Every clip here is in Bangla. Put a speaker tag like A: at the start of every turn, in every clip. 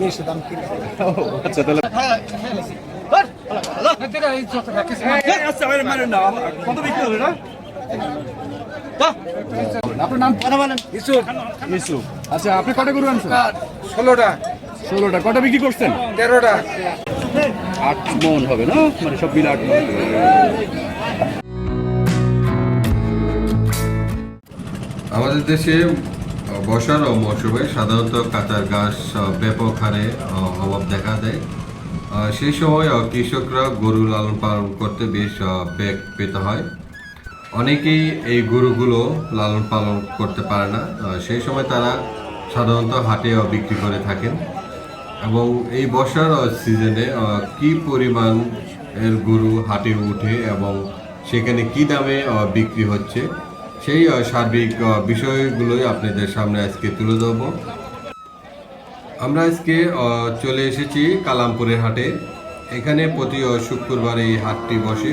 A: বেশি দাম
B: আচ্ছা তাহলে কত বিক্রি হলো না আচ্ছা আপনি কটা গরু আনছেন
A: ষোলোটা
B: ষোলোটা কটা বিক্রি করছেন
A: তেরোটা
B: আট মন হবে না মানে সব মিলে আট মন
C: আমাদের দেশে বর্ষার মৌসুমে সাধারণত কাঁচার গাছ ব্যাপক হারে অভাব দেখা দেয়। সেই সময় কৃষকরা গরু লালন পালন করতে বেশ বেগ পেতে হয়। অনেকেই এই গরুগুলো লালন পালন করতে পারে না। সেই সময় তারা সাধারণত হাটে বিক্রি করে থাকেন। এবং এই বর্ষার সিজনে কি পরিমাণ এর গরু হাটে উঠে এবং সেখানে কি দামে বিক্রি হচ্ছে সেই সার্বিক বিষয়গুলোই আপনাদের সামনে আজকে তুলে ধরবো। আমরা আজকে চলে এসেছি কালামপুরের হাটে। এখানে প্রতি শুক্রবার এই হাটটি বসে।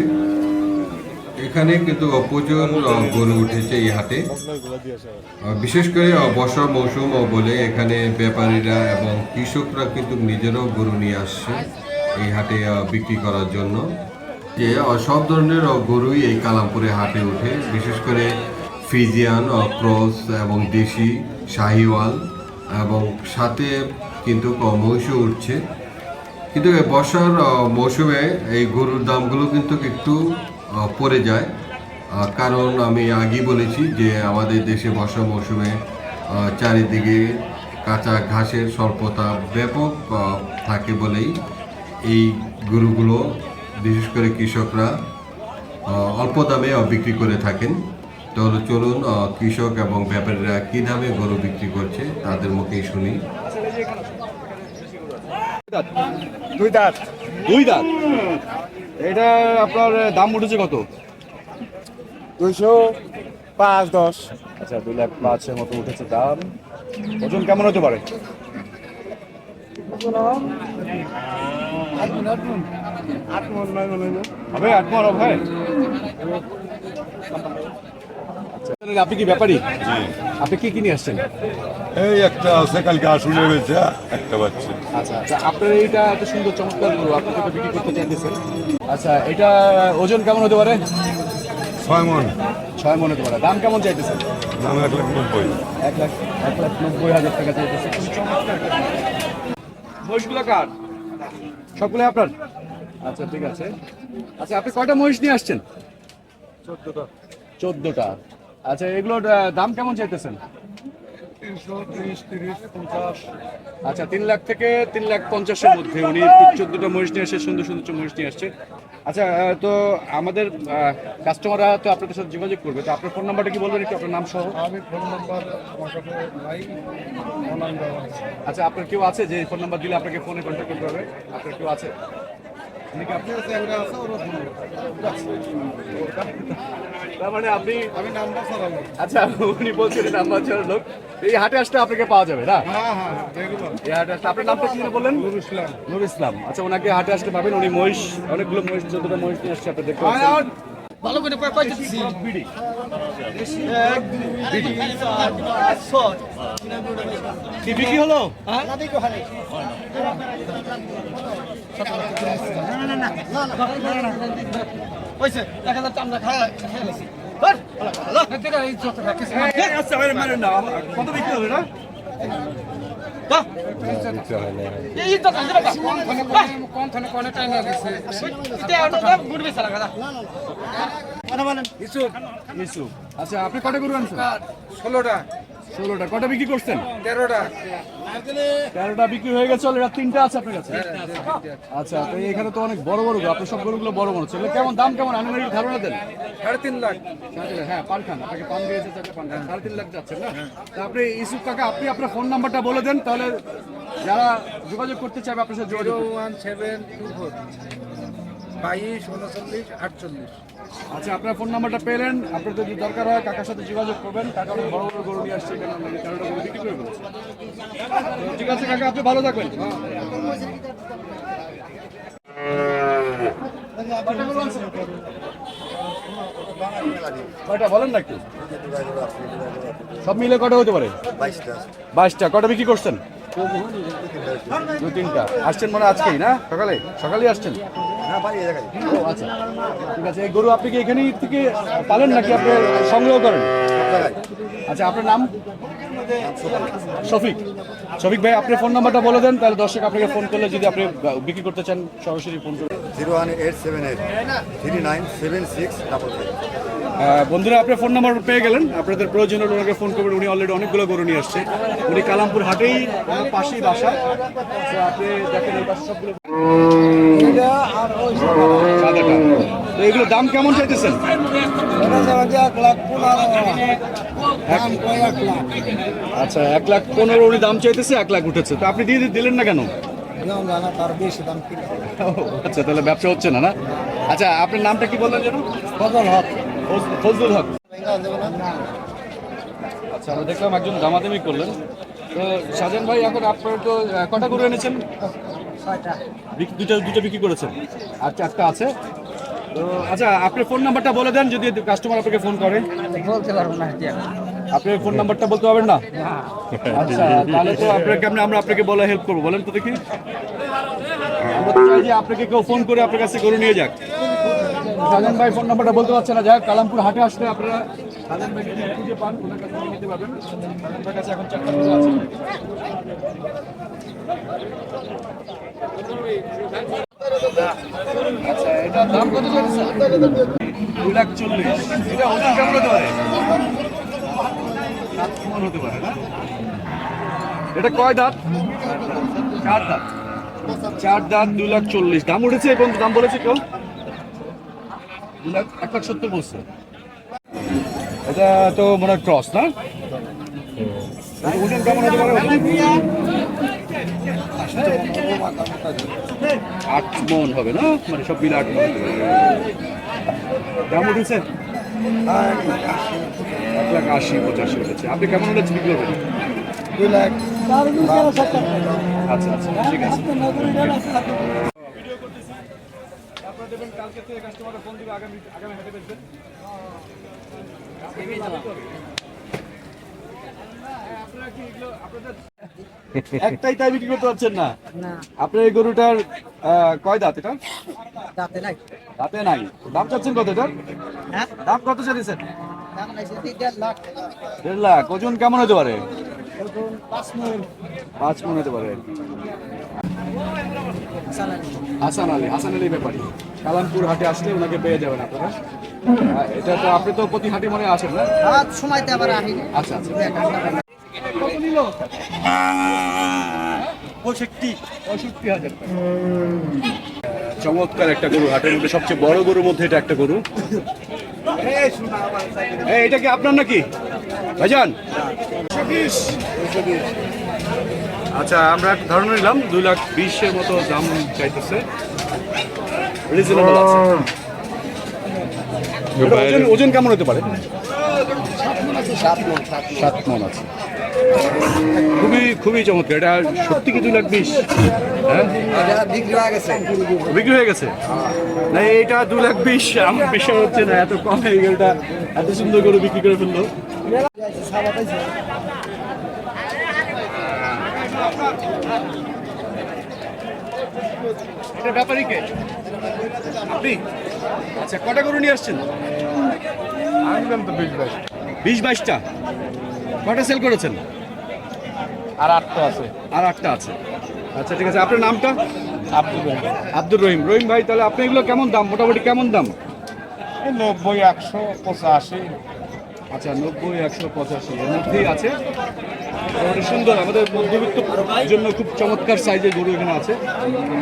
C: এখানে কিন্তু প্রচুর গরু উঠেছে এই হাটে। বিশেষ করে বর্ষা মৌসুম বলে এখানে ব্যাপারীরা এবং কৃষকরা কিন্তু নিজেরাও গরু নিয়ে আসছে এই হাটে বিক্রি করার জন্য। যে সব ধরনের গরুই এই কালামপুরে হাটে ওঠে। বিশেষ করে ফিজিয়ান ক্রস এবং দেশি শাহিওয়াল এবং সাথে কিন্তু মহিষও উঠছে। কিন্তু বর্ষার মৌসুমে এই গরুর দামগুলো কিন্তু একটু পড়ে যায়। কারণ আমি আগেই বলেছি যে আমাদের দেশে বর্ষা মৌসুমে চারিদিকে কাঁচা ঘাসের স্বল্পতা ব্যাপক থাকে বলেই এই গরুগুলো, বিশেষ করে কৃষকরা অল্প দামে বিক্রি করে থাকেন। তাহলে চলুন কৃষক এবং ব্যাপারীরা কী দামে গরু বিক্রি করছে তাদের মুখেই শুনি।
A: দুই দাঁত।
B: দুই দাঁত? এটা আপনার দাম উঠেছে কত?
A: দুইশো পাঁচ দশ।
B: আচ্ছা দুই লাখ পাঁচের মতো উঠেছে দাম। ওজন কেমন হতে পারে? হবে আট মন হবে? আপনি কি ব্যাপারী? আপনি কি কিনে আসছেন?
D: এই একটা আছে কালকে আসলে হয়েছে একটা বাচ্চা
B: আচ্ছা আচ্ছা। আপনার এইটা এত সুন্দর চমৎকার গরু আপনি তো বিক্রি করতে চাইতেছেন। আচ্ছা এটা ওজন কেমন হতে পারে?
D: ছয় মন।
B: ছয় মন হতে পারে। দাম কেমন চাইতেছেন?
D: দাম এক লাখ নব্বই।
B: এক লাখ এক লাখ নব্বই হাজার টাকা চাইতেছে। মহিষগুলো কার? সবগুলো আপনার? আচ্ছা ঠিক আছে। আচ্ছা আপনি কয়টা মহিষ নিয়ে আসছেন?
A: চোদ্দটা।
B: চোদ্দটা। আচ্ছা এগুলোর দাম কেমন চাইতেছেন? আচ্ছা তিন লাখ থেকে তিন লাখ পঞ্চাশের মধ্যে। উনি চোদ্দটা মহিষ নিয়ে আসছে সুন্দর সুন্দর মহিষ নিয়ে আসছে। আচ্ছা তো আমাদের কাস্টমাররা তো আপনাদের সাথে যোগাযোগ করবে। তো আপনার ফোন নাম্বারটা কি বলবেন একটু আপনার নাম সহ?
A: আমি ফোন নাম্বার
B: আচ্ছা আপনার কেউ আছে যে ফোন নাম্বার দিলে আপনাকে ফোনে কন্ট্যাক্ট করতে হবে? আপনার কেউ আছে? আপনি
A: আছে আছে ওরা ফোন
B: তার মানে আপনি
A: আমি নাম্বার ছাড়াবো
B: আচ্ছা উনি বলছেন নাম্বার ছাড়া লোক এই হাটে আসলে আপনাকে পাওয়া যাবে না
A: হ্যাঁ হ্যাঁ
B: এই হাটে আসলে আপনার নামটা কি বললেন
A: নুর ইসলাম
B: নুর ইসলাম আচ্ছা ওনাকে হাটে আসতে পাবেন উনি মহিষ অনেকগুলো মহিষ চোদ্দটা মহিষ নিয়ে আসছে আপনি দেখতে পাচ্ছেন
A: ভালো করে কয় দিচ্ছি
B: বিডি
A: এক ছয়
B: কি বিক্রি হলো
A: হ্যাঁ না দেখো হারে হয়েছে এক হাজার টাকা খায় খেয়ে নিছি
B: আচ্ছা না কত বিক্রি হলো না? আচ্ছা আপনি কটা গরু আনছেন?
A: ষোলোটা।
B: ষোলোটা। কটা বিক্রি করছেন?
A: তেরোটা।
B: তেরোটা বিক্রি হয়ে গেছে অলরেডি তিনটা আছে আপনার কাছে? আচ্ছা তো এখানে তো অনেক বড় বড় আপনার সব গরুগুলো বড় বড়। ছিল কেমন দাম কেমন আনুমানিক ধারণা দেন?
A: সাড়ে তিন লাখ।
B: হ্যাঁ পান খান আপনাকে পান দিয়েছে পান খান। সাড়ে তিন লাখ যাচ্ছেন না? তা আপনি ইসুফ কাকা আপনি আপনার ফোন নাম্বারটা বলে দেন তাহলে যারা যোগাযোগ করতে চাইবে আপনার সাথে যোগাযোগ
A: ওয়ান সেভেন টু ফোর। বাইশ উনচল্লিশ আটচল্লিশ।
B: আচ্ছা আপনার ফোন নাম্বারটা পেলেন। আপনার যদি দরকার হয় কাকার সাথে যোগাযোগ করবেন। কাকা অনেক বড় বড় গরু নিয়ে আসছে এখানে আমরা তেরোটা গরু বিক্রি করে ফেলেছি। ঠিক আছে কাকা আপনি ভালো থাকবেন। কয়টা বলেন না একটু? সব মিলে কটা হতে পারে? বাইশটা। কটা বিক্রি করছেন? দু তিনটা। আসছেন মানে আজকেই না? সকালে? সকালেই আসছেন? ও আচ্ছা। ঠিক আছে এই গরু আপনি কি এখানেই থেকে পালেন নাকি আপনি সংগ্রহ করেন? আচ্ছা আপনার নাম? শফিক। শফিক ভাই আপনার ফোন নাম্বারটা বলে দেন তাহলে দর্শক আপনাকে ফোন করলে যদি আপনি বিক্রি করতে চান সরাসরি ফোন করুন।
E: Zero one eight seven eight three nine seven six double
B: বন্ধুরা আপনার ফোন নাম্বার পেয়ে গেলেন। আপনাদের প্রয়োজন হলে ওনাকে ফোন করবেন উনি অলরেডি অনেকগুলো গরু নিয়ে আসছে। উনি কালামপুর হাটেই পাশেই বাসা। আপনি দেখেন এই পাশে সবগুলো সাদাটা তো এগুলো দাম কেমন চাইতেছেন? আচ্ছা এক লাখ পনেরো উনি দাম চাইতেছে এক লাখ উঠেছে। তো আপনি দিয়ে দিলেন না কেন? আচ্ছা তাহলে ব্যবসা হচ্ছে না না? আচ্ছা আপনার নামটা কি বললেন যেন? ফজল হক। ফজলুল হক। আচ্ছা আমরা দেখলাম একজন দামাদামি করলেন। তো সাজান ভাই এখন আপনার তো কটা গরু এনেছেন? দুটো দুটো বিক্রি করেছেন? আর চারটা আছে। তো আচ্ছা আপনার ফোন নাম্বারটা বলে দেন যদি কাস্টমার আপনাকে ফোন করে।
A: বলতে পারব না
B: আপনার ফোন নাম্বারটা বলতে পারবেন না? আচ্ছা তাহলে তো আপনাকে আমরা আমরা আপনাকে বলে হেল্প করব। বলেন তো দেখি। আমরা তো চাই যে আপনাকে কেউ ফোন করে আপনার কাছে গরু নিয়ে যাক। সাজান ভাই ফোন নাম্বারটা বলতে পারছে না। যাক কালামপুর হাটে আসলে আপনারা পান কাছে এখন আছে। আচ্ছা এটা দাম দুই লাখ চল্লিশ। এটা হতে পারে? হতে পারে, না? এটা কয় দাঁত? চার দাঁত। চার দাঁত, দুই লাখ চল্লিশ। দাম উঠেছে এবং দাম বলেছে কেউ? দু লাখ, এক লাখ সত্তর বলছে। এটা তো মনে হয় ক্রস না? ওজন কেমন হতে পারে? আট মন হবে না? মানে সব মিলে আট মন দাম উঠেছে এক লাখ আশি পঁচাশি উঠেছে আপনি কেমন হলে বিক্রি করবেন? আচ্ছা আচ্ছা ঠিক আছে। আপনারা দেবেন কালকে থেকে কাস্টমাররা ফোন দিবে আগামী আগামী হাটে বেচবেন। আপনারা কি এগুলো আপনাদের একটাই তাই বিক্রি করতে পারছেন না? আপনার এই গরুটার কয় দাঁত এটা
A: দাঁতে নাই।
B: দাঁতে নাই। দাম চাচ্ছেন কত এটা
A: হ্যাঁ?
B: দাম কত চাইছেন
A: দেড় লাখ।
B: ওজন কেমন হতে পারে?
A: পাঁচ মন।
B: পাঁচ হতে পারে। হাসান আলী হাসান আলী ব্যাপারী কালামপুর হাটে আসলে ওনাকে পেয়ে যাবেন আপনারা। এটা তো আপনি তো প্রতি হাটে মনে আসেন না?
A: সময়তে আবার আহি
B: আচ্ছা আচ্ছা। চমৎকার একটা গরু হাটের মধ্যে সবচেয়ে বড় গরুর মধ্যে এটা একটা গরু। এই, এটা কি আপনার নাকি? ভাইজান? আচ্ছা আমরা ধারণা নিলাম দুই লাখ বিশের মতো দাম চাইতেছে। রিজনেবল আছে। ওজন ওজন কেমন হতে পারে? সাত মন আছে। খুবই খুবই চমৎকার। এটা সত্যি কি দুই লাখ বিশ? হ্যাঁ?
E: বিক্রি হয়ে গেছে?
B: বিক্রি হয়ে গেছে না এটা দু লাখ বিশ। আমার বিশ্বাস হচ্ছে না এত কম হয়ে গেল এটা এত সুন্দর করে বিক্রি করে ফেলল। এটা ব্যাপারই কে? আপনি? আচ্ছা কটা গরু নিয়ে আসছেন?
D: আনলাম তো বিশ বাইশ।
B: বিশ বাইশটা? কটা সেল করেছেন?
D: আর আটটা আছে।
B: আর আটটা আছে। আচ্ছা ঠিক আছে আপনার নামটা?
D: আব্দুল
B: আব্দুর রহিম। রহিম ভাই তাহলে আপনি এগুলো কেমন দাম? মোটামুটি কেমন দাম?
D: নব্বই একশো পঁচাশি।
B: আচ্ছা নব্বই একশো পঁচাশি এর মধ্যেই আছে। মোটামুটি সুন্দর আমাদের মধ্যবিত্ত জন্য খুব চমৎকার সাইজের গরু এখানে আছে।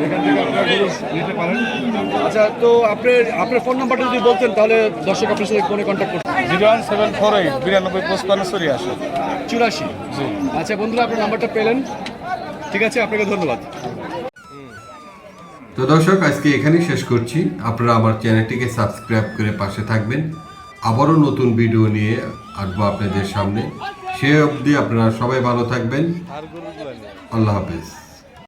B: এখান থেকে আপনারা গরু নিতে পারেন। আচ্ছা তো আপনার আপনার ফোন নাম্বারটা যদি বলতেন তাহলে দর্শক আপনার সাথে ফোনে কন্ট্যাক্ট করতে
D: zero one seven four eight বিরানব্বই পঁচপান্ন চুরিয়াশি
B: চুরাশি। আচ্ছা বন্ধুরা আপনার নাম্বারটা পেলেন। ঠিক আছে আপনাকে ধন্যবাদ।
C: তো দর্শক আজকে এখানেই শেষ করছি। আপনারা আমার চ্যানেলটিকে সাবস্ক্রাইব করে পাশে থাকবেন। আবারও নতুন ভিডিও নিয়ে আসব আপনাদের সামনে। সে অবধি আপনারা সবাই ভালো থাকবেন। আল্লাহ হাফেজ।